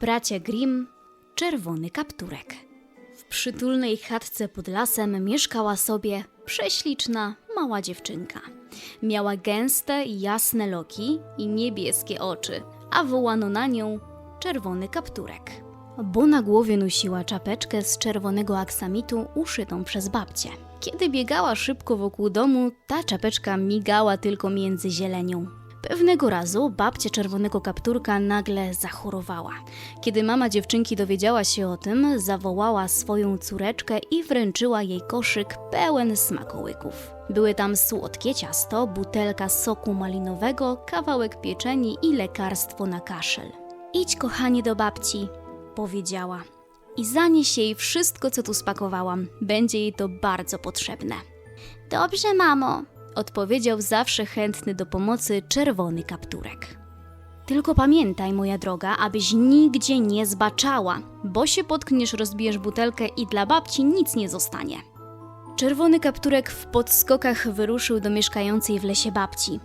Bracia Grimm, czerwony kapturek. W przytulnej chatce pod lasem mieszkała sobie prześliczna mała dziewczynka. Miała gęste, jasne loki i niebieskie oczy, a wołano na nią czerwony kapturek. Bo na głowie nosiła czapeczkę z czerwonego aksamitu uszytą przez babcię. Kiedy biegała szybko wokół domu, ta czapeczka migała tylko między zielenią. Pewnego razu babcia czerwonego kapturka nagle zachorowała. Kiedy mama dziewczynki dowiedziała się o tym, zawołała swoją córeczkę i wręczyła jej koszyk pełen smakołyków. Były tam słodkie ciasto, butelka soku malinowego, kawałek pieczeni i lekarstwo na kaszel. Idź, kochanie, do babci, powiedziała. I zanieś jej wszystko, co tu spakowałam. Będzie jej to bardzo potrzebne. Dobrze, mamo, odpowiedział zawsze chętny do pomocy czerwony kapturek. Tylko pamiętaj, moja droga, abyś nigdzie nie zbaczała, bo się potkniesz, rozbijesz butelkę i dla babci nic nie zostanie. Czerwony kapturek w podskokach wyruszył do mieszkającej w lesie babci.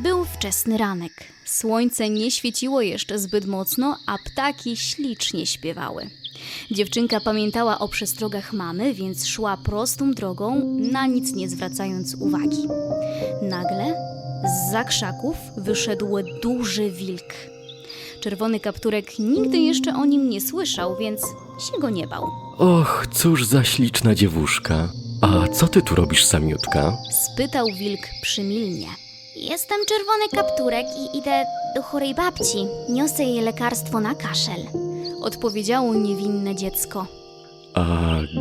Był wczesny ranek. Słońce nie świeciło jeszcze zbyt mocno, a ptaki ślicznie śpiewały. Dziewczynka pamiętała o przestrogach mamy, więc szła prostą drogą, na nic nie zwracając uwagi. Nagle z za krzaków wyszedł duży wilk. Czerwony kapturek nigdy jeszcze o nim nie słyszał, więc się go nie bał. Och, cóż za śliczna dziewuszka. A co ty tu robisz samiutka? Spytał wilk przymilnie. Jestem czerwony kapturek i idę do chorej babci. Niosę jej lekarstwo na kaszel. Odpowiedziało niewinne dziecko. A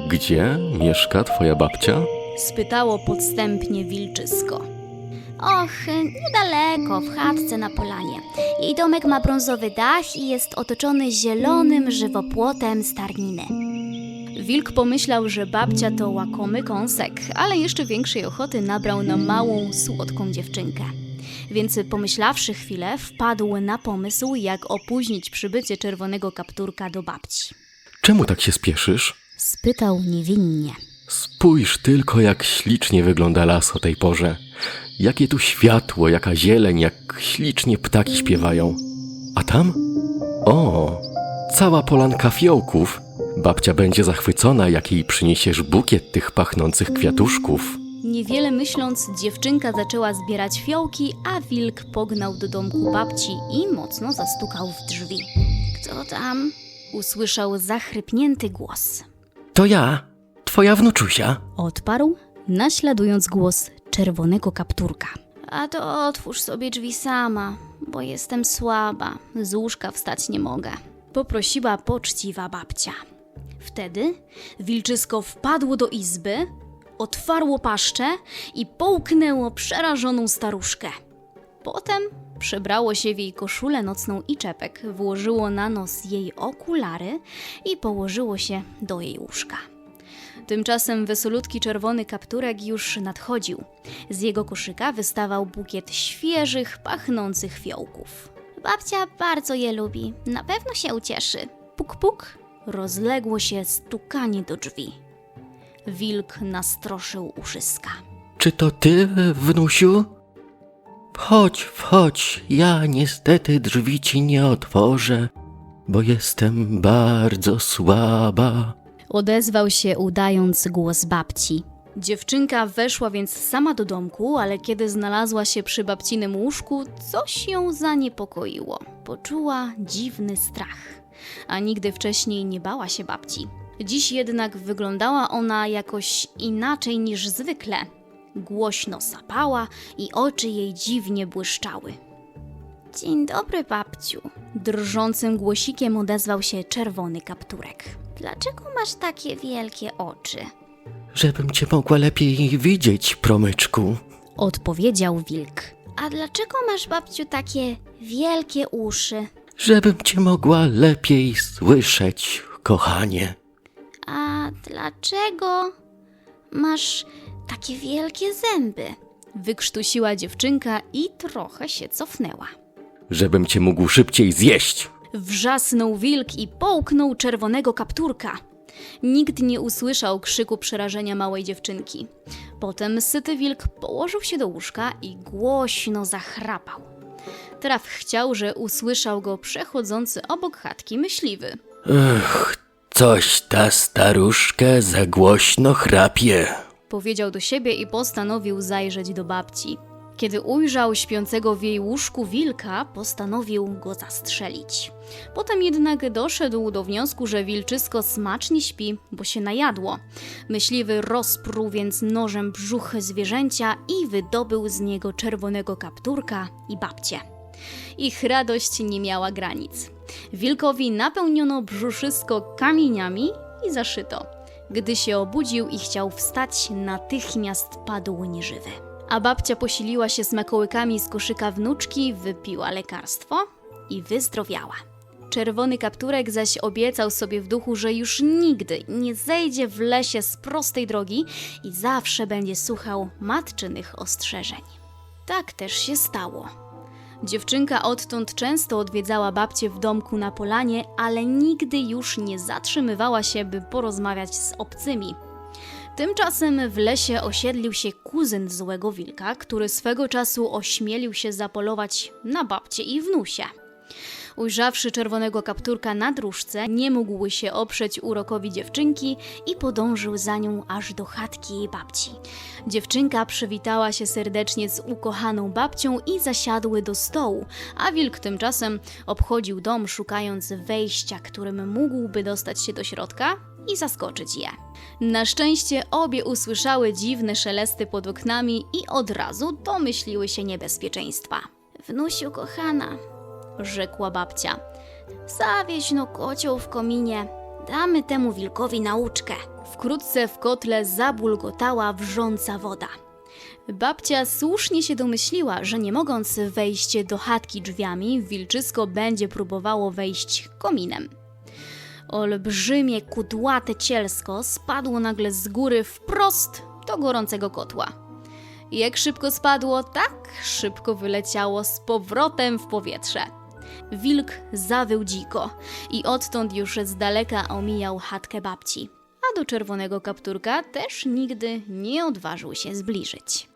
gdzie mieszka twoja babcia? Spytało podstępnie wilczysko. Och, niedaleko, w chatce na polanie. Jej domek ma brązowy dach i jest otoczony zielonym żywopłotem starniny. Wilk pomyślał, że babcia to łakomy kąsek, ale jeszcze większej ochoty nabrał na małą, słodką dziewczynkę. Więc pomyślawszy chwilę, wpadł na pomysł, jak opóźnić przybycie czerwonego kapturka do babci. Czemu tak się spieszysz? Spytał niewinnie. Spójrz tylko, jak ślicznie wygląda las o tej porze. Jakie tu światło, jaka zieleń, jak ślicznie ptaki śpiewają. A tam? O, cała polanka fiołków. Babcia będzie zachwycona, jak jej przyniesiesz bukiet tych pachnących kwiatuszków. Niewiele myśląc, dziewczynka zaczęła zbierać fiołki, a wilk pognał do domku babci i mocno zastukał w drzwi. Kto tam? Usłyszał zachrypnięty głos. To ja, twoja wnuczusia. Odparł, naśladując głos czerwonego kapturka. A to otwórz sobie drzwi sama, bo jestem słaba, z łóżka wstać nie mogę. Poprosiła poczciwa babcia. Wtedy wilczysko wpadło do izby, otwarło paszczę i połknęło przerażoną staruszkę. Potem przebrało się w jej koszulę nocną i czepek, włożyło na nos jej okulary i położyło się do jej łóżka. Tymczasem wesolutki czerwony kapturek już nadchodził. Z jego koszyka wystawał bukiet świeżych, pachnących fiołków. Babcia bardzo je lubi, na pewno się ucieszy. Puk, puk, rozległo się stukanie do drzwi. Wilk nastroszył uszyska. Czy to ty, wnusiu? Wchodź, wchodź, ja niestety drzwi ci nie otworzę, bo jestem bardzo słaba. Odezwał się, udając głos babci. Dziewczynka weszła więc sama do domku, ale kiedy znalazła się przy babcinym łóżku, coś ją zaniepokoiło. Poczuła dziwny strach, a nigdy wcześniej nie bała się babci. Dziś jednak wyglądała ona jakoś inaczej niż zwykle. Głośno sapała i oczy jej dziwnie błyszczały. Dzień dobry, babciu. Drżącym głosikiem odezwał się czerwony kapturek. Dlaczego masz takie wielkie oczy? Żebym cię mogła lepiej widzieć, promyczku. Odpowiedział wilk. A dlaczego masz, babciu, takie wielkie uszy? Żebym cię mogła lepiej słyszeć, kochanie. A dlaczego masz takie wielkie zęby? Wykrztusiła dziewczynka i trochę się cofnęła. Żebym cię mógł szybciej zjeść. Wrzasnął wilk i połknął czerwonego kapturka. Nikt nie usłyszał krzyku przerażenia małej dziewczynki. Potem syty wilk położył się do łóżka i głośno zachrapał. Traf chciał, że usłyszał go przechodzący obok chatki myśliwy. Coś ta staruszka za głośno chrapie. Powiedział do siebie i postanowił zajrzeć do babci. Kiedy ujrzał śpiącego w jej łóżku wilka, postanowił go zastrzelić. Potem jednak doszedł do wniosku, że wilczysko smacznie śpi, bo się najadło. Myśliwy rozpruł więc nożem brzuch zwierzęcia i wydobył z niego czerwonego kapturka i babcię. Ich radość nie miała granic. Wilkowi napełniono brzuszysko kamieniami i zaszyto. Gdy się obudził i chciał wstać, natychmiast padł nieżywy. A babcia posiliła się smakołykami z koszyka wnuczki, wypiła lekarstwo i wyzdrowiała. Czerwony kapturek zaś obiecał sobie w duchu, że już nigdy nie zejdzie w lesie z prostej drogi i zawsze będzie słuchał matczynych ostrzeżeń. Tak też się stało. Dziewczynka odtąd często odwiedzała babcię w domku na polanie, ale nigdy już nie zatrzymywała się, by porozmawiać z obcymi. Tymczasem w lesie osiedlił się kuzyn złego wilka, który swego czasu ośmielił się zapolować na babcię i wnusie. Ujrzawszy czerwonego kapturka na dróżce, nie mógł się oprzeć urokowi dziewczynki i podążył za nią aż do chatki jej babci. Dziewczynka przywitała się serdecznie z ukochaną babcią i zasiadły do stołu, a wilk tymczasem obchodził dom, szukając wejścia, którym mógłby dostać się do środka i zaskoczyć je. Na szczęście obie usłyszały dziwne szelesty pod oknami i od razu domyśliły się niebezpieczeństwa. Wnusiu kochana, rzekła babcia. Zawieź no kocioł w kominie, damy temu wilkowi nauczkę. Wkrótce w kotle zabulgotała wrząca woda. Babcia słusznie się domyśliła, że nie mogąc wejść do chatki drzwiami, wilczysko będzie próbowało wejść kominem. Olbrzymie, kudłate cielsko spadło nagle z góry wprost do gorącego kotła. Jak szybko spadło, tak szybko wyleciało z powrotem w powietrze. Wilk zawył dziko i odtąd już z daleka omijał chatkę babci, a do czerwonego kapturka też nigdy nie odważył się zbliżyć.